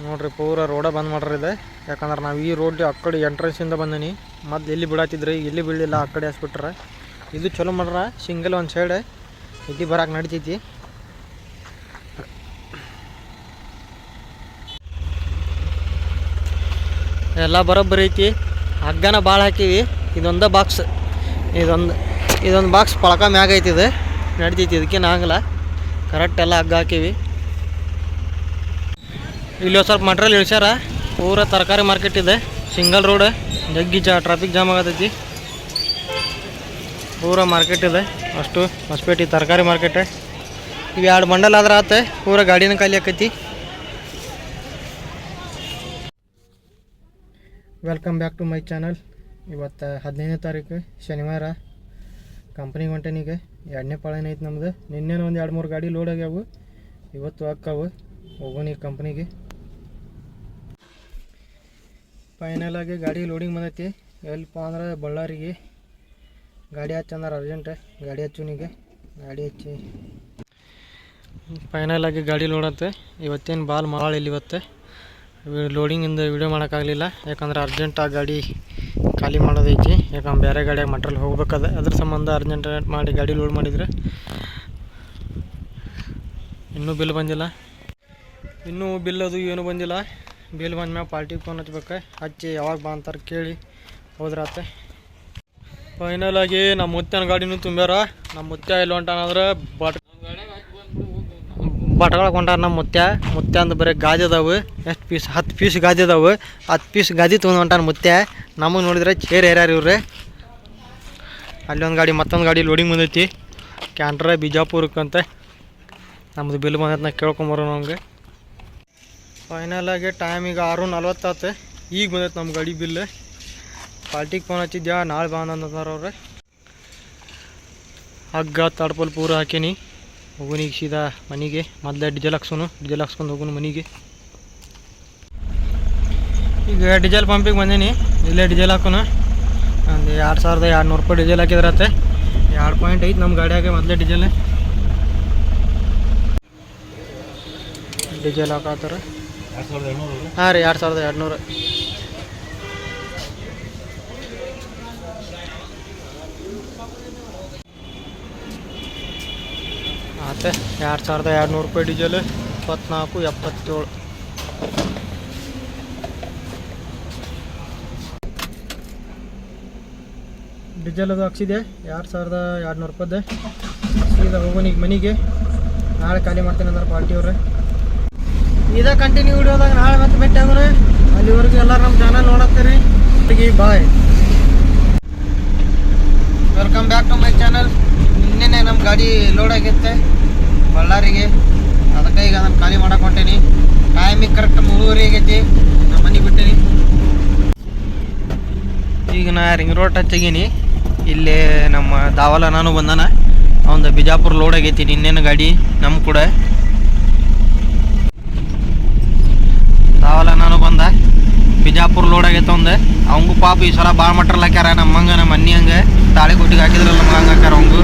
ನೋಡ್ರಿ, ಪೂರ ರೋಡ ಬಂದ್ ಮಾಡ್ರಿ ಇದೆ. ಯಾಕಂದ್ರೆ ನಾವು ಈ ರೋಡ್ ಆ ಕಡೆ ಎಂಟ್ರೆನ್ಸಿಂದ ಬಂದೀನಿ. ಮತ್ತೆ ಎಲ್ಲಿ ಬಿಡಾತಿದ್ರಿ ಇಲ್ಲಿ ಬೀಳಲಿಲ್ಲ ಆ ಕಡೆ ಹಾಸ್ಬಿಟ್ರೆ ಇದು ಚಲೋ ಮಾಡ್ರ ಸಿಂಗಲ್ ಒಂದು ಸೈಡ್ ಇಲ್ಲಿ ಬರಕ್ಕೆ ನಡಿತೈತಿ. ಎಲ್ಲ ಬರೋಬ್ಬರಿ ಐತಿ. ಹಗ್ಗನ ಭಾಳ ಹಾಕಿವಿ. ಇದೊಂದು ಬಾಕ್ಸ್ ಇದೊಂದು ಇದೊಂದು ಬಾಕ್ಸ್ ಪಳಕ ಮ್ಯಾಗ ಐತಿ ಇದು. ನಡಿತೈತಿ, ಇದಕ್ಕೇನು ಆಗಲ್ಲ. ಕರೆಕ್ಟ್ ಎಲ್ಲ ಹಗ್ಗ ಹಾಕಿವಿ. ಇಲ್ಲಿ ಸ್ವಲ್ಪ ಮಟ್ರಲ್ ಇಳಿಸ್ಯಾರ. ಪೂರ ತರಕಾರಿ ಮಾರ್ಕೆಟ್ ಇದೆ. ಸಿಂಗಲ್ ರೋಡ್ ಜಗ್ಗಿ ಜಾ ಟ್ರಾಫಿಕ್ ಜಾಮ್ ಆಗತೈತಿ. ಪೂರ ಮಾರ್ಕೆಟ್ ಇದೆ. ಅಷ್ಟು ಹೊಸಪೇಟೆ ತರಕಾರಿ ಮಾರ್ಕೆಟ್ ಇವು ಎರಡು ಬಂಡಲ್ ಆದ್ರೆ ಆತ, ಪೂರ ಗಾಡಿನ ಖಾಲಿ ಆಕೈತಿ. Welcome back to my channel ಇವತ್ತು ಹದಿನೈದನೇ ತಾರೀಕು, ಶನಿವಾರ. ಕಂಪ್ನಿಗೆ ಹೊಂಟೇನೀಗ ಎರಡನೇ ಪಾಳೇನ ಐತಿ ನಮ್ದು. ನಿನ್ನೆ ಒಂದು ಎರಡು ಮೂರು ಗಾಡಿ ಲೋಡ್ ಆಗ್ಯಾವು. ಇವತ್ತು ಅಕ್ಕಾವು ಹೋಗೋಣ ಈಗ ಕಂಪ್ನಿಗೆ ಫೈನಲ್ ಆಗಿ ಗಾಡಿ ಲೋಡಿಂಗ್ ಬಂದೈತಿ. ಎಲ್ಪ ಅಂದ್ರೆ ಬಳ್ಳಾರಿಗೆ. ಗಾಡಿ ಹಚ್ಚಂದ್ರೆ ಅರ್ಜೆಂಟ್ ಗಾಡಿ ಹಚ್ಚುನಿಗೆ. ಗಾಡಿ ಹಚ್ಚಿ. ಫೈನಲ್ ಆಗಿ ಗಾಡಿ ಲೋಡತ್ತೆ ಇವತ್ತೇನು ಬಾಲ್ ಮಾಳ ಇಲ್ಲಿ ಇವತ್ತು. ಲೋಡಿಂಗಿಂದ ವಿಡಿಯೋ ಮಾಡೋಕ್ಕಾಗಲಿಲ್ಲ. ಯಾಕಂದ್ರೆ ಅರ್ಜೆಂಟ್ ಆ ಗಾಡಿ ಖಾಲಿ ಮಾಡೋದೈತಿ. ಯಾಕಂದ್ರೆ ಬೇರೆ ಗಾಡಿಯಾಗ ಮಟ್ರಲ್ಲಿ ಹೋಗ್ಬೇಕದ. ಅದ್ರ ಸಂಬಂಧ ಅರ್ಜೆಂಟ್ ಮಾಡಿ ಗಾಡಿ ಲೋಡ್ ಮಾಡಿದ್ರೆ ಇನ್ನೂ ಬಿಲ್ ಬಂದಿಲ್ಲ. ಇನ್ನೂ ಬಿಲ್ ಅದು ಏನು ಬಂದಿಲ್ಲ. ಬಿಲ್ ಬಂದ ಮ್ಯಾಗ ಪಾರ್ಟಿಗೆ ಫೋನ್ ಹಚ್ಬೇಕು, ಹಚ್ಚಿ ಯಾವಾಗ ಬಾ ಅಂತಾರೆ ಕೇಳಿ ಹೋದ್ರಾತೆ. ಫೈನಲ್ ಆಗಿ ನಮ್ಮ ಮುತ್ತನ ಗಾಡಿನೂ ತುಂಬ್ಯಾರ. ನಮ್ಮ ಮುತ್ಯ ಇಲ್ಲ ಹೊಂಟಾನಂದ್ರೆ ಬಟ್ ಬಟ್ಗಳಕ್ಕೆ ಹೊಂಟಾರ ನಮ್ಮ ಮುತ್ಯ ಮುತ್ಯ ಅಂದ್ರೆ ಬರೀ ಗಾದಿ ಅದಾವೆ. ಎಷ್ಟು ಪೀಸ್ ಹತ್ತು ಪೀಸ್ ಗಾದಿ ಅದಾವೆ. ಹತ್ತು ಪೀಸ್ ಗಾದಿ ತೊಗೊಂಡು ಹೊಂಟಾನ ಮುತ್ಯ ನಮಗೆ ನೋಡಿದ್ರೆ ಚೇರ್ ಏರ್ಯಾರ ಇವ್ರೆ ಅಲ್ಲಿ ಒಂದು ಗಾಡಿ, ಮತ್ತೊಂದು ಗಾಡಿ ಲೋಡಿಂಗ್ ಬಂದೈತಿ. ಕ್ಯಾಂಟ್ರ ಬಿಜಾಪುರಕ್ಕಂತೆ. ನಮ್ಮದು ಬಿಲ್ ಬಂದೈತೆ ನಾ ಕೇಳ್ಕೊಂಬರೋ ನಮಗೆ ಫೈನಲ್ ಆಗಿ ಟೈಮ್ ಈಗ ಆರು ನಲ್ವತ್ತಾತು ಈಗ ಬಂದೈತೆ ನಮ್ಮ ಗಾಡಿ ಬಿಲ್ ಪಾರ್ಟಿಗೆ ಫೋನ್ ಹಚ್ಚಿದ್ಯಾ? ನಾಳೆ ಬಾ ಅವ್ರೆ. ಹಗ್ಗ ತಡ್ಪಲ್ ಪೂರ ಹಾಕೀನಿ. ಹೋಗುನಿ ಈಗ ಸೀದಾ ಮನೆಗೆ. ಮೊದಲೇ ಡಿಜೆಲ್ ಹಾಕ್ಸೋನು. ಡಿಜೆಲ್ ಹಾಕ್ಸ್ಕೊಂಡು ಹೋಗೋನು ಮನೆಗೆ. ಈಗ ಡಿಜೆಲ್ ಪಂಪಿಗೆ ಬಂದೀನಿ. ಇಲ್ಲೇ ಡಿಜೆಲ್ ಹಾಕೋಣ. ಒಂದು ಎರಡು ಸಾವಿರದ ಎರಡು ನೂರು ರೂಪಾಯಿ ಡೀಸೆಲ್ ಹಾಕಿದ್ರತ್ತೆ ಎರಡು ಪಾಯಿಂಟ್ ಐತೆ ನಮ್ಮ ಗಾಡಿಯಾಗೆ ಮೊದಲೇ ಡಿಜೆಲ್ ಡಿಜೆಲ್ ಹಾಕತ್ತಾರ. ಹಾಂ ರೀ, ಎರಡು ಸಾವಿರದ ಎರಡು ನೂರು ಆತ ಎರಡು ಸಾವಿರದ ಎರಡು ನೂರು ರೂಪಾಯಿ ಡೀಸೆಲ್, ಇಪ್ಪತ್ನಾಲ್ಕು, ಎಪ್ಪತ್ತೇಳು. ಡೀಸೆಲ್ ಅದು ಹಾಕ್ಸಿದೆ, ಎರಡು ಸಾವಿರದ ಎರಡು ನೂರು ರೂಪಾಯ್ದೆ. ಸೀದಾ ಹೋಗೋಣ ಈಗ ಮನೆಗೆ. ನಾಳೆ ಖಾಲಿ ಮಾಡ್ತೀನಿ ಅಂದ್ರೆ ಪಾರ್ಟಿಯವ್ರೆ ಇದೇ ಕಂಟಿನ್ಯೂ ವಿಡಿಯೋದಾಗ ನಾಳೆ ಮತ್ತೆ ಭೇಟಿ ಆಗೋಣ. ಅಲ್ಲಿವರೆಗೂ ಎಲ್ಲರೂ ನಮ್ಮ ಚಾನಲ್ ನೋಡತ್ತೀರಿ. ಬಾಯ್ welcome back to my channel ನಿನ್ನೆನೆ ನಮ್ಮ ಗಾಡಿ ಲೋಡ್ ಆಗೈತೆ ಬಳ್ಳಾರಿಗೆ. ಅದಕ್ಕೆ ಈಗ ಅದನ್ನು ಖಾಲಿ ಮಾಡಕ್ಕೆ ಹೊಂಟೇನಿ ಟೈಮಿಗೆ ಕರೆಕ್ಟ್ ಮೂರುವರೆ ಆಗೈತಿ. ನಮ್ಮ ಮನೆಗೆ ಬಿಟ್ಟೇನಿ. ಈಗ ನಾ ರಿಂಗ್ ರೋಡ್ ಟಚ್ ಆಗೀನಿ. ಇಲ್ಲಿ ನಮ್ಮ ದಾವಲ ನಾನು ಬಂದಾನ. ಅವಂದು ಬಿಜಾಪುರ ಲೋಡ್ ಆಗೈತಿ ನಿನ್ನೇನು ಗಾಡಿ ನಮ್ಮ ಕೂಡ. ದಾವಲ ನಾನು ಬಂದ. ಬಿಜಾಪುರ ಲೋಡ್ ಆಗೈತೆ ಒಂದು ಅವಂಗು ಪಾಪ ಈ ಸಲ ಭಾಳ ಮಟ್ಟ ಹಾಕ್ಯಾರ ನಮ್ಮ ಹಂಗೆ, ನಮ್ಮ ಅನ್ನಿ ಹಂಗೆ. ತಾಳಿ ಕೊಟ್ಟಿಗೆ ಹಾಕಿದ್ರಲ್ಲ ನಮ್ಗೆ ಹಂಗೆ ಹಾಕ್ಯಾರ ಅವಂಗೂ.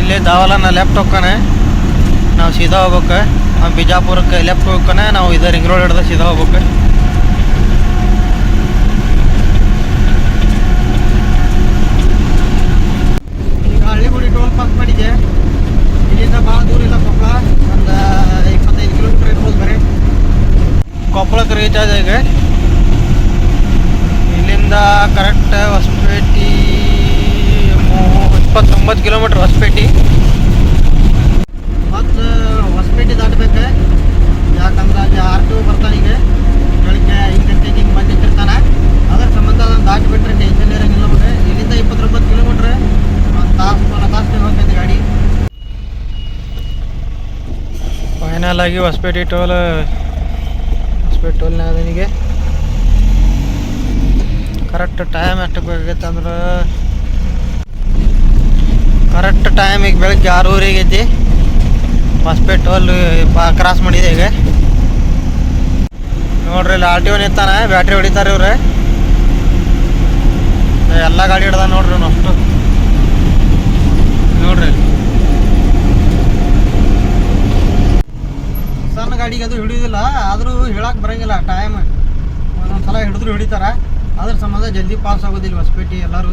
ಇಲ್ಲೇ ದಾವಲನ ಲೆಫ್ಟ್ ಹೋಗ್ಕಾನೆ ನಾವು ಸೀದಾ ಹೋಗ್ಬೇಕು. ಬಿಜಾಪುರಕ್ಕೆ ಲೆಫ್ಟ್ ಹೋಗ್ಕಾನೆ ನಾವು ಇದೇ ರಿಂಗ್ ರೋಡ್ ಹಿಡ್ದು ಸೀದಾ ಹೋಗ್ಬೇಕು ಈಗ ಹಳ್ಳಿಗುಡಿ ಟೋಲ್ ಪಾಸ್ ಮಾಡಿದ್ದೆ ಇಲ್ಲಿಂದ ಭಾಳ ದೂರ ಇಲ್ಲ ಕೊಪ್ಪಳ ಒಂದು ಇಪ್ಪತ್ತೈದು ಕಿಲೋಮೀಟ್ರ್ ಇರ್ಬೋದು ಬರೀ ಕೊಪ್ಪಳಕ್ಕೆ ರೀಚ್ ಆದ ಈಗ ಇಲ್ಲಿಂದ ಕರೆಕ್ಟ್ ಹೊಸಪೇಟೆ ಇಪ್ಪತ್ತೊಂಬತ್ತು ಕಿಲೋಮೀಟ್ರ್ ಹೊಸಪೇಟೆ. ಮತ್ತು ಹೊಸಪೇಟೆ ದಾಟಬೇಕು? ಯಾಕಂದ್ರೆ ಅಲ್ಲಿ ಆರ್ ಟು ಬರ್ತಾನೆ ಈಗ. ಬೆಳಿಗ್ಗೆ ಐದು ಗಂಟೆಗೆ ಹಿಂಗೆ ಬಂದಿಟ್ಟಿರ್ತಾನೆ. ಅದ್ರ ಸಂಬಂಧ ಅದನ್ನು ದಾಟಿಬಿಟ್ರೆ ಟೆನ್ಷನ್ ಇರೋಂಗಿಲ್ಲ ನಮಗೆ ಇಲ್ಲಿಂದ ಇಪ್ಪತ್ತೊಂಬತ್ತು ಕಿಲೋಮೀಟ್ರ್. ಒಂದು ತಾಸು ಒಂದು ತಾಸು ಹೋಗ್ತೈತೆ ಗಾಡಿ. ಫೈನಲ್ ಆಗಿ ಹೊಸಪೇಟೆ ಟೋಲ್ ಹೊಸಪೇಟೆ ಟೋಲ್ನ ಅದನಿಗೆ ಕರೆಕ್ಟ್ ಟೈಮ್ ಎಷ್ಟು ಬೇಕಾಗೈತೆ ಅಂದ್ರೆ ಕರೆಕ್ಟ್ ಟೈಮ್ ಈಗ ಬೆಳಗ್ಗೆ ಆರೂವರೆಗೆ ಐತಿ ಹೊಸಪೇಟೆ ಟೋಲ್ ಕ್ರಾಸ್ ಮಾಡಿದೆ ಈಗ. ನೋಡ್ರಿ ಇಲ್ಲಿ ಆರ್ ಟಿ ಒನ್ ನಿಂತಾನೆ ಬ್ಯಾಟ್ರಿ ಹೊಡಿತಾರೆ ಇವ್ರೆ. ಎಲ್ಲ ಗಾಡಿ ಹಿಡ್ದ ನೋಡ್ರಿ ಅಷ್ಟು. ನೋಡ್ರಿ ಸಣ್ಣ ಗಾಡಿಗೆ ಅದು ಹಿಡಿಯೋದಿಲ್ಲ ಆದರೂ ಹೇಳಕ್ಕೆ ಬರಂಗಿಲ್ಲ ಟೈಮ್ ಒಂದೊಂದು ಸಲ ಹಿಡಿದ್ರು ಹಿಡಿತಾರೆ. ಅದ್ರ ಸಂಬಂಧ ಜಲ್ದಿ ಪಾಸ್ ಆಗೋದಿಲ್ಲ ಹೊಸಪೇಟೆ ಎಲ್ಲರೂ.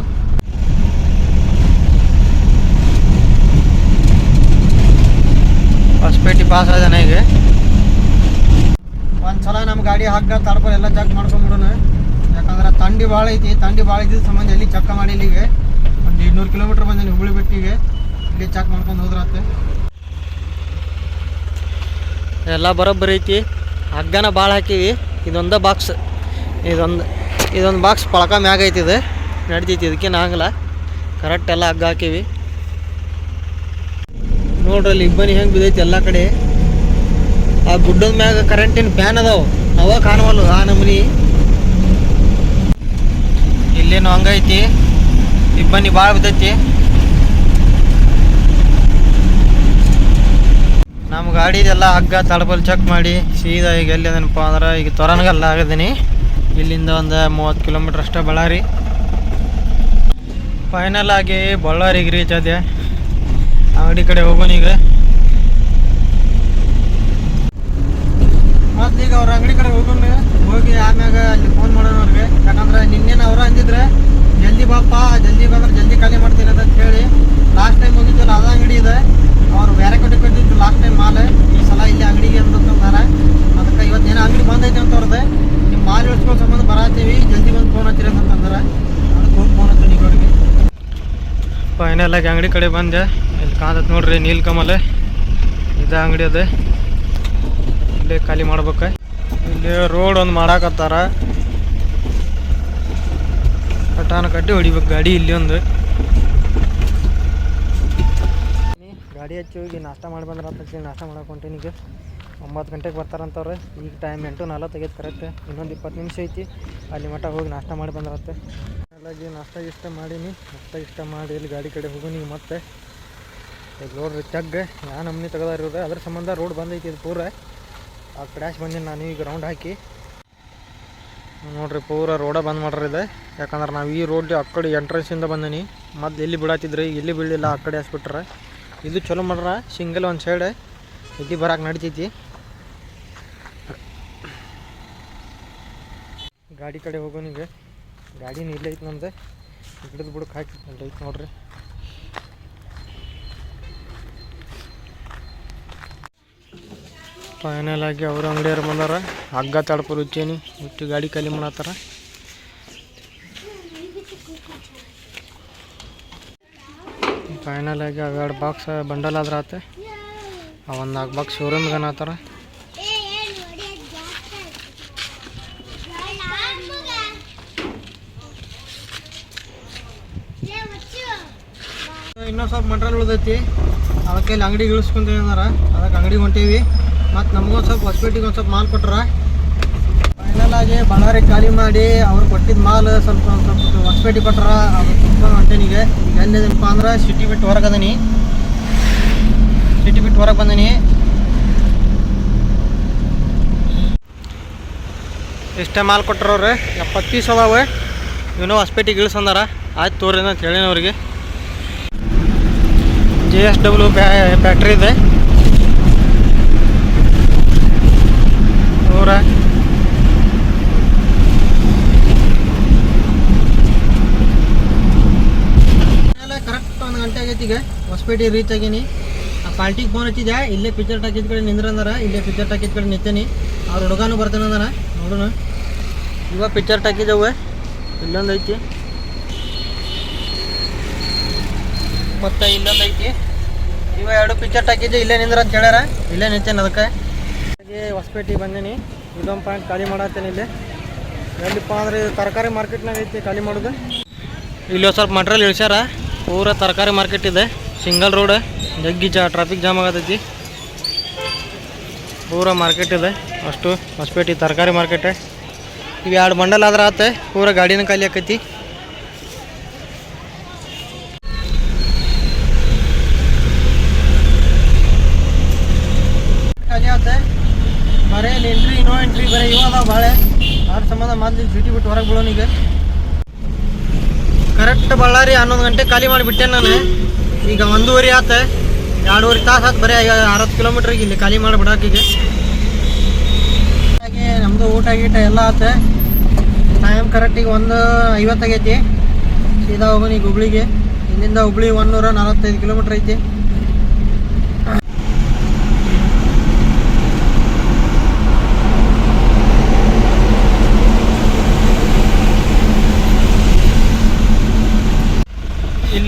ಹೊಸಪೇಟೆ ಪಾಸ್ ಆದ ಈಗ ಒಂದು ಸಲ ನಮ್ಮ ಗಾಡಿ ಹಾಕ ತಡ್ಕೊಂಡು ಎಲ್ಲ ಚೆಕ್ ಮಾಡ್ಕೊಂಬಿಡೋಣ. ಯಾಕಂದ್ರೆ ತಂಡಿ ಭಾಳ ಐತಿ. ತಂಡಿ ಭಾಳ ಇದ್ದಿದ್ದ ಸಂಬಂಧ ಎಲ್ಲಿ ಚೆಕ್ ಮಾಡಿ ಇಲ್ಲಿಗೆ ಒಂದು ಇನ್ನೂರು ಕಿಲೋಮೀಟ್ರ್ ಬಂದೇನೆ ಹುಬ್ಳಿ ಬೆಟ್ಟಿಗೆ. ಇಲ್ಲಿ ಚೆಕ್ ಮಾಡ್ಕೊಂಡು ಹೋದ್ರತ್ತೆ ಎಲ್ಲ ಬರೋಬ್ಬರಿ ಐತಿ. ಹಗ್ಗನ ಭಾಳ ಹಾಕೀವಿ. ಇದೊಂದು ಬಾಕ್ಸ್ ಇದೊಂದು ಇದೊಂದು ಬಾಕ್ಸ್ ಪಳಕ ಮ್ಯಾಗ ಐತಿ ಇದು. ನಡ್ದೈತಿ ಇದಕ್ಕೇನು ಆಗಲ್ಲ ಕರೆಕ್ಟ್ ಎಲ್ಲ ಹಗ್ಗ ಹಾಕೀವಿ. ನೋಡ್ರಿ ಅಲ್ಲಿ ಇಬ್ಬನಿ ಹೆಂಗೆ ಬಿದ್ದೈತಿ ಎಲ್ಲ ಕಡೆ. ಆ ಗುಡ್ಡದ ಮ್ಯಾಗ ಕರೆಂಟಿನ ಫ್ಯಾನ್ ಅದಾವ? ಅವ ಕಾಣವಲ್ಲ ಆ ನಮೂನಿ. ಇಲ್ಲೇನು ಹಂಗೈತಿ. ಇಬ್ಬನಿ ಭಾಳ ಬಿದ್ದೈತಿ. ನಮ್ಮ ಗಾಡಿದೆಲ್ಲ ಹಗ್ಗ, ತಡಬಲ್ ಚೆಕ್ ಮಾಡಿ, ಸೀದಾ ಈಗ ಎಲ್ಲಿದೇನಪ್ಪ ಅಂದ್ರೆ, ಈಗ ತೊರನಗಲ್ಲ ಆಗಿದ್ದೀನಿ ಇಲ್ಲಿಂದ ಒಂದು ಮೂವತ್ತು ಕಿಲೋಮೀಟ್ರ್ ಅಷ್ಟೇ ಬಳ್ಳಾರಿ. ಫೈನಲ್ ಆಗಿ ಬಳ್ಳಾರಿಗೆ ರೀಚ್ ಆದೆ. ಅಂಗಡಿ ಕಡೆ ಹೋಗೋಣ ಈಗ. ಮತ್ತೆ ಈಗ ಅವ್ರ ಅಂಗಡಿ ಕಡೆ ಹೋಗೋಣ. ಹೋಗಿ ಆಮ್ಯಾಗ ಅಲ್ಲಿ ಫೋನ್ ಮಾಡೋಣ ಅವ್ರಿಗೆ. ಯಾಕಂದ್ರೆ ನಿನ್ನೇನು ಅವ್ರ ಅಂದಿದ್ರೆ ಜಲ್ದಿ ಬಾಪ ಜಲ್ದಿ ಬಂದ್ರೆ ಜಲ್ದಿ ಖಾಲಿ ಮಾಡ್ತೀನಿ ಅಂತ ಹೇಳಿ. ಲಾಸ್ಟ್ ಟೈಮ್ ಹೋಗಿದ್ವಲ್ಲ ಅದ ಅಂಗಡಿ ಇದೆ. ಅವ್ರು ಬೇರೆ ಕಡೆ ಕೊಟ್ಟಿದ್ದು ಲಾಸ್ಟ್ ಟೈಮ್ ಮಾಲೆ. ಈ ಸಲ ಇಲ್ಲಿ ಅಂಗಡಿಗೆ ಅಂತಂದಾರ ಅದಕ್ಕೆ ಇವತ್ತು ಏನೋ ಅಂಗಡಿ ಬಂದೈತೆ ಅಂತ ಅವ್ರದ್ದು ನಿಮ್ಮ ಮಾಲ್ ಇಳಿಸ್ಕೊಳ್ಳೋ ಸಂಬಂಧ ಬರತ್ತೀವಿ ಜಲ್ದಿ ಬಂದು ಫೋನ್ ಹಚ್ಚಿರಿ ಅಂತಂದ್ರೆ ಅದಕ್ಕೆ ಹೋಗಿ ಫೋನ್ ಹಚ್ಚಿ ನೀವು ಅವ್ರಿಗೆ. ಫೈನಲ್ ಆಗಿ ಅಂಗಡಿ ಕಡೆ ಬಂದೆ. ಇಲ್ಲಿ ನೋಡ್ರಿ ನೀಲ್ಕಮಲೆ ಇದ ಅಂಗಡಿ ಅದ. ಇಲ್ಲೇ ಖಾಲಿ ಮಾಡ್ಬೇಕ. ಇಲ್ಲಿ ರೋಡ್ ಒಂದು ಮಾಡಾಕತ್ತಾರ. ಕಟ್ಟಾನ ಕಟ್ಟಿ ಹೊಡಿಬೇಕು, ಗಾಡಿ ಇಲ್ಲಿ ಒಂದು. ಗಾಡಿ ಹಚ್ಚಿ ಹೋಗಿ ನಾಷ್ಟ ಮಾಡಿ ಬಂದ್ರೆ ಅಂತ ನಾಷ್ಟ ಮಾಡಕ್ಕೆ ಹೊಂಟೀನಿ ಈಗ. ಒಂಬತ್ತು ಗಂಟೆಗೆ ಬರ್ತಾರಂತವ್ರೆ. ಈಗ ಟೈಮ್ ಎಂಟು ನಾಲ್ಕು ಕರೆಕ್ಟ್ ಇನ್ನೊಂದು ಇಪ್ಪತ್ತು ನಿಮಿಷ ಐತಿ. ಅಲ್ಲಿ ಮಟ್ಟ ಹೋಗಿ ನಾಷ್ಟ ಮಾಡಿ ಬಂದ್ರತ್ತೆ ಹಾಗಾಗಿ ನಾಷ್ಟ ಇಷ್ಟ ಮಾಡೀನಿ. ನಾಷ್ಟ ಇಷ್ಟ ಮಾಡಿ ಇಲ್ಲಿ ಗಾಡಿ ಕಡೆ ಹೋಗೋನಿ ಮತ್ತೆ. ಈಗ ನೋಡ್ರಿ ತಗ್ಗ ಯಾ ತೆಗೆದಾರ ಇವ್ರೆ. ಅದ್ರ ಸಂಬಂಧ ರೋಡ್ ಬಂದೈತಿ ಇದು ಪೂರ. ಆ ಕ್ರ್ಯಾಶ್ ಬಂದೀನಿ ನಾನು ಈಗ ರೌಂಡ್ ಹಾಕಿ. ನೋಡ್ರಿ ಪೂರ ರೋಡ ಬಂದ್ ಮಾಡ್ರಿ ಇದೆ. ಯಾಕಂದ್ರೆ ನಾವು ಈ ರೋಡ್ ಆ ಕಡೆ ಎಂಟ್ರೆನ್ಸಿಂದ ಬಂದೀನಿ. ಮೊದ್ಲು ಎಲ್ಲಿ ಬಿಡಾತಿದ್ರಿ ಇಲ್ಲಿ ಬೀಳಿಲ್ಲ ಆ ಕಡೆ ಹಾಸ್ಬಿಟ್ರೆ. ಇದು ಚಲೋ ಮಾಡ್ರ ಸಿಂಗಲ್ ಒಂದು ಸೈಡ್ ಇಲ್ಲಿ ಬರಕ್ಕೆ ನಡಿತೈತಿ. ಗಾಡಿ ಕಡೆ ಹೋಗೋನಿಗೆ ಗಾಡಿನ ಇಲ್ಲೈತಿ ಇಲ್ಲೇ ನಮ್ದು. ಗಿಡದ ಬುಡಕ್ಕೆ ಹಾಕಿ ಐತಿ ನೋಡ್ರಿ. ಫೈನಲ್ ಆಗಿ ಅವ್ರ ಅಂಗಡಿಯವ್ರು ಬಂದಾರ. ಹಗ್ಗ ತಡ್ಕೊ ರುಚೇನಿ. ಬಿಟ್ಟು ಗಾಡಿ ಖಾಲಿ ಮಾಡತ್ತಾರ. ಫೈನಲ್ ಆಗಿ ಅವೆರಡು ಬಾಕ್ಸ್ ಬಂಡಲ್ ಆದ್ರೆ ಆತ. ಒಂದು ನಾಲ್ಕು ಬಾಕ್ಸ್ ಶೋರೂಮ್ಗೆ ಅನ್ನತ್ತಾರ. ಇನ್ನೂ ಸ್ವಲ್ಪ ಮಟ್ರಲ್ ಉಳ್ದೈತಿ. ಅದಕ್ಕೆ ಇಲ್ಲಿ ಅಂಗಡಿ ಇಳಿಸ್ಕೊಂತೀವಿ ಅಂದಾರ ಅದಕ್ಕೆ ಅಂಗಡಿ ಹೊಂಟೀವಿ. ಮತ್ತು ನಮಗೊಂದು ಸ್ವಲ್ಪ ಹೊಸಪೇಟಿಗೆ ಒಂದು ಸ್ವಲ್ಪ ಮಾಲ್ ಕೊಟ್ರ? ಫೈನಲ್ ಆಗಿ ಬಳ್ಳಾರಿ ಖಾಲಿ ಮಾಡಿ ಅವ್ರು ಕೊಟ್ಟಿದ್ದ ಮಾಲ್ ಸ್ವಲ್ಪ ಒಂದು ಸ್ವಲ್ಪ ಹೊಸಪೇಟೆ ಕೊಟ್ರ, ಅದು ತುಂಬ ಹೊಂಟೇನಿಗೆ ಈಗ ಎಲ್ಲಿದಪ್ಪ ಅಂದ್ರೆ ಸಿಟಿ ಬಿಟ್ಟು ಹೊರಗೆ ಅದೀನಿ. ಸಿಟಿ ಬಿಟ್ಟು ಹೊರಗೆ ಬಂದೀನಿ. ಇಷ್ಟೇ ಮಾಲ್ ಕೊಟ್ಟರವ್ರೆ ಎಪ್ಪತ್ತು ಪೀಸ್ ಅದಾವೆ. ಇವನು ಹೊಸಪೇಟೆಗೆ ಇಳಿಸಂದಾರ. ಆಯ್ತು ತೋರಿ ಅಂತ ಹೇಳಿನವ್ರಿಗೆ ಜೆ ಎಸ್ ಡಬ್ಲ್ಯೂ ಬ್ಯಾಟ್ರಿ ಇದೆ. ನೂರ ಕರೆಕ್ಟ್ ಒಂದು ಗಂಟೆ ಆಗೈತಿ ಈಗ. ಹೊಸಪೇಟೆ ರೀಚ್ ಆಗೀನಿ. ಆ ಪಾರ್ಟಿಗೆ ಫೋನ್ ಹಚ್ಚಿದ್ಯಾ? ಇಲ್ಲೇ ಪಿಕ್ಚರ್ ಟಾಕಿದ ಕಡೆ ನಿಂದ್ರಂದಾರ? ಇಲ್ಲೇ ಪಿಕ್ಚರ್ ಟಾಕಿದ ಕಡೆ ನಿಂತೇನಿ. ಅವ್ರ ಹುಡುಗನೂ ಬರ್ತಾನೆ ನೋಡೋಣ. ಇವಾಗ ಪಿಕ್ಚರ್ ಟಾಕಿದವೆ ಇಲ್ಲೊಂದು ಐತಿ. ಮತ್ತೆ ಇಲ್ಲೊಂದು ಐತಿ. ಇವ ಎರಡು ಪಿಕ್ಚರ್ ಟಾಕಿದ್ದೆ ಇಲ್ಲೇ ನಿಂದ್ರ ಅಂತ ಹೇಳ್ಯಾರ? ಇಲ್ಲೇ ನಿಂತೇನೆ ಅದಕ್ಕೆ? ಹಾಗೆ ಹೊಸಪೇಟೆಗೆ ಬಂದೀನಿ. ಇದೊಂದು ಪಾಯಿಂಟ್ ಖಾಲಿ ಮಾಡತ್ತೇನೆ ಇಲ್ಲಿ. ಎಲ್ಲಿಪ್ಪ ಅಂದ್ರೆ ಇದು ತರಕಾರಿ ಮಾರ್ಕೆಟ್ನಾಗ ಐತಿ ಖಾಲಿ ಮಾಡೋದು. ಇಲ್ಲಿ ಸ್ವಲ್ಪ ಮಟ್ರಿಯಲ್ ಇಳಿಸ್ಯಾರ. ಪೂರ ತರಕಾರಿ ಮಾರ್ಕೆಟ್ ಇದೆ. ಸಿಂಗಲ್ ರೋಡ್ ಜಗ್ಗಿ ಜಾ ಟ್ರಾಫಿಕ್ ಜಾಮ್ ಆಗತೈತಿ. ಪೂರ ಮಾರ್ಕೆಟ್ ಇದೆ. ಅಷ್ಟು ಹೊಸಪೇಟೆ ತರಕಾರಿ ಮಾರ್ಕೆಟ್ ಇವು ಎರಡು ಬಂಡಲ್ ಆದ್ರೆ ಆತ, ಪೂರ ಗಾಡಿನ ಖಾಲಿ ಆಕೈತಿ ಖಾಲಿ ಆತ ಬರೇ ಎಂಟ್ರಿ ನೋ ಎಂಟ್ರಿ ಬರೀ ಇವ ಅದಾವ ಭಾಳೆ ಸಂಬಂಧ ಮೊದ್ಲು ಸಿಟಿ ಬಿಟ್ಟು ಹೊರಗೆ ಬಿಡೋಣ ಈಗ. ಕರೆಕ್ಟ್ ಬಳ್ಳಾರಿ ಹನ್ನೊಂದು ಗಂಟೆ ಖಾಲಿ ಮಾಡಿಬಿಟ್ಟೆ ನಾನು. ಈಗ ಒಂದೂವರೆ ಆತ. ಎರಡೂವರೆ ತಾಸು ಆತು ಬರೀ, ಈಗ ಅರವತ್ತು ಕಿಲೋಮೀಟ್ರಿಗೆ ಇಲ್ಲಿ ಖಾಲಿ ಮಾಡಿಬಿಡಾಕಿಗೆ. ಹಾಗೆ ನಮ್ಮದು ಊಟ ಗೀಟ ಎಲ್ಲ ಆತ. ಟೈಮ್ ಕರೆಕ್ಟಿಗೆ ಒಂದು ಐವತ್ತಾಗೈತಿ ಸೀದಾ ಹೋಗೋಣ ಈಗ ಹುಬ್ಳಿಗೆ. ಇಲ್ಲಿಂದ ಹುಬ್ಳಿ ಒಂದೂರ ನಲವತ್ತೈದು ಕಿಲೋಮೀಟ್ರ್ ಐತಿ.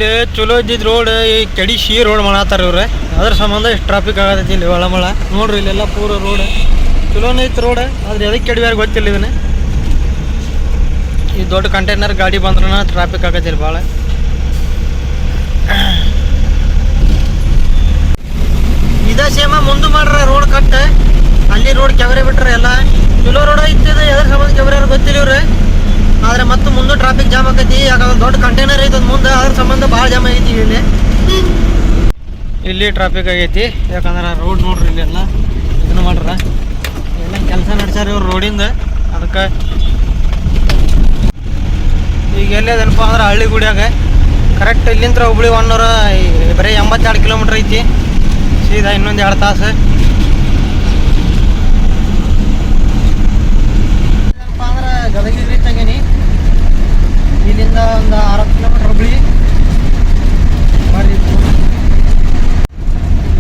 ಇಲ್ಲಿ ಚಲೋ ಇದ್ದಿದ್ ರೋಡ್ ಈ ಕೆಡಿಸಿ ರೋಡ್ ಮಾಡತ್ತಾರ ಇವ್ರೆ. ಅದ್ರ ಸಂಬಂಧ ಇಷ್ಟು ಟ್ರಾಫಿಕ್ ಆಗತೈತಿ ಇಲ್ಲಿ ಒಳಮಳ ನೋಡ್ರಿ ಇಲ್ಲೆಲ್ಲ ಪೂರ ರೋಡ್ ಚಲೋನೇ ಐತಿ ರೋಡ್ ಆದ್ರೆ ಎದಕ್ಕೆ ಕೆಡವ್ಯಾರ ಗೊತ್ತಿಲ್ಲ ಇದನ್ನ. ಈ ದೊಡ್ಡ ಕಂಟೈನರ್ ಗಾಡಿ ಬಂದ್ರನ ಟ್ರಾಫಿಕ್ ಆಗತ್ತೆ ಇಲ್ಲಿ ಭಾಳ ಇದ ಸೇಮ ಮುಂದೆ ಮಾಡ್ರ ರೋಡ್ ಕಟ್ ಅಲ್ಲಿ ರೋಡ್ ಕೆವರೆ ಬಿಟ್ರೆ ಎಲ್ಲ. ಚಲೋ ರೋಡ್ ಐತಿ ಎದ್ರ ಸಂಬಂಧ ಕೆವರ್ಯಾರ ಗೊತ್ತಿಲ್ಲ ಇವ್ರೆ. ಆದ್ರೆ ಮತ್ತೆ ಮುಂದೆ ಟ್ರಾಫಿಕ್ ಜಾಮ್ ಆಗೈತಿ ಯಾಕಂದ್ರೆ ದೊಡ್ಡ ಕಂಟೈನರ್ ಐತಿ ಮುಂದೆ ಅದ್ರ ಸಂಬಂಧ ಭಾಳ ಜಾಮ್ ಆಗೈತಿ ಇಲ್ಲಿ. ಇಲ್ಲಿ ಟ್ರಾಫಿಕ್ ಆಗೈತಿ. ಯಾಕಂದ್ರೆ ರೋಡ್ ನೋಡ್ರಿ ಇಲ್ಲೆಲ್ಲ ಇದನ್ನ ಮಾಡ್ರ. ಎಲ್ಲ ಕೆಲಸ ನಡ್ಸ್ಯಾರ ಇವ್ರು ರೋಡಿಂದ ಅದಕ್ಕೆ ಈಗ ಎಲ್ಲೇದನಪ್ಪ ಅಂದ್ರೆ ಹಳ್ಳಿ ಗುಡಿಯಾಗ. ಕರೆಕ್ಟ್ ಇಲ್ಲಿಂದ ಹುಬ್ಳಿ ಒನ್ನೂರ ಬರೀ ಎಂಬತ್ತೆರಡು ಕಿಲೋಮೀಟ್ರ್ ಐತಿ. ಸೀದಾ ಇನ್ನೊಂದು ಎರಡು ತಾಸು. ಗದಗಿರಿ ರೀಚ್ ಆಗೇನಿ ಇಲ್ಲಿಂದ ಒಂದು ಅರವತ್ತು ಕಿಲೋಮೀಟರ್ ಹುಬ್ಳಿ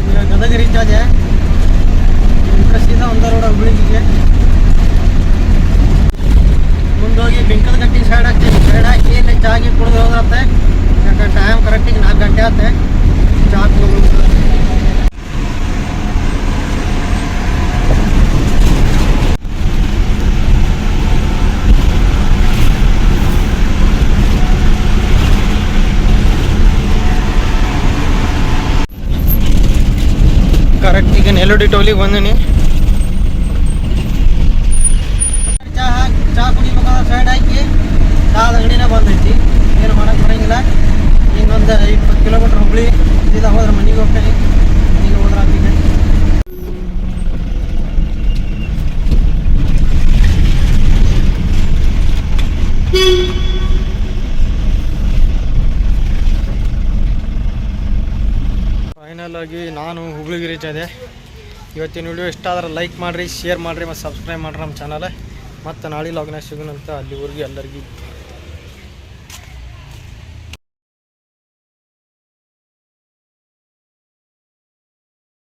ಈಗ ಗದಗ ರೀಚ್ ಆದೆ. ಇಲ್ಲಿಂದ ಸೀದಾ ಒಂದ ರೋಡ ಹುಬ್ಳಿಗೆ ಮುಂದೋಗಿ ಬೆಂಕದ ಗಟ್ಟಿ ಸೈಡ್ ಹಾಕ್ತೀನಿ ಸೈಡ್ ಹಾಕಿ ಇಲ್ಲಿ ಚಾಗಿ ಕುಡಿದು ಹೋದ್ರೆ ಯಾಕಂದ್ರೆ ಟೈಮ್ ಕರೆಕ್ಟಿಗೆ ನಾಲ್ಕು ಗಂಟೆ ಆತೆ. ಚಾ ಕುಡಿದು ಕರೆಕ್ಟ್ ಈಗ ನೆಲುಡಿ ಟೋಲಿಗೆ ಬಂದಿನಿ. ಚಹಾ ಹಾಕಿ ಚಾ ಕುಡಿಬೇಕಾದ್ರೆ ಸೈಡ್ ಹಾಕಿ, ಚಹಾದ ಅಂಗಡಿನೇ ಬಂದೈತಿ. ಏನು ಮಾಡಕ್ಕೆ ಬರಂಗಿಲ್ಲ. ಇನ್ನೊಂದು ಇಪ್ಪತ್ತು ಕಿಲೋಮೀಟ್ರ್ ಹುಬ್ಳಿ, ಸೀದಾ ಹೋದ್ರೆ ಮನೆಗೆ ಹೋಗ್ತೇನೆ. ಮನೆಗೆ ಹೋದ್ರೆ ಆಗಿದೆ ಆಗಿ ನಾನು ಹುಬ್ಳಿಗೆ ರೀಚ್ ಆದೆ ಇವತ್ತಿನ ವಿಡಿಯೋ ಇಷ್ಟ ಆದ್ರೆ ಲೈಕ್ ಮಾಡಿರಿ ಶೇರ್ ಮಾಡಿರಿ, ಮತ್ತು ಸಬ್ಸ್ಕ್ರೈಬ್ ಮಾಡಿರಿ ನಮ್ಮ ಚಾನಲ್ ಮತ್ತು ನಾಳೆ ಲಾಗ್ನಾಗ ಸಿಗೋಣಂತ ಅಲ್ಲಿವರೆಗೂ ಎಲ್ಲರಿಗೂ.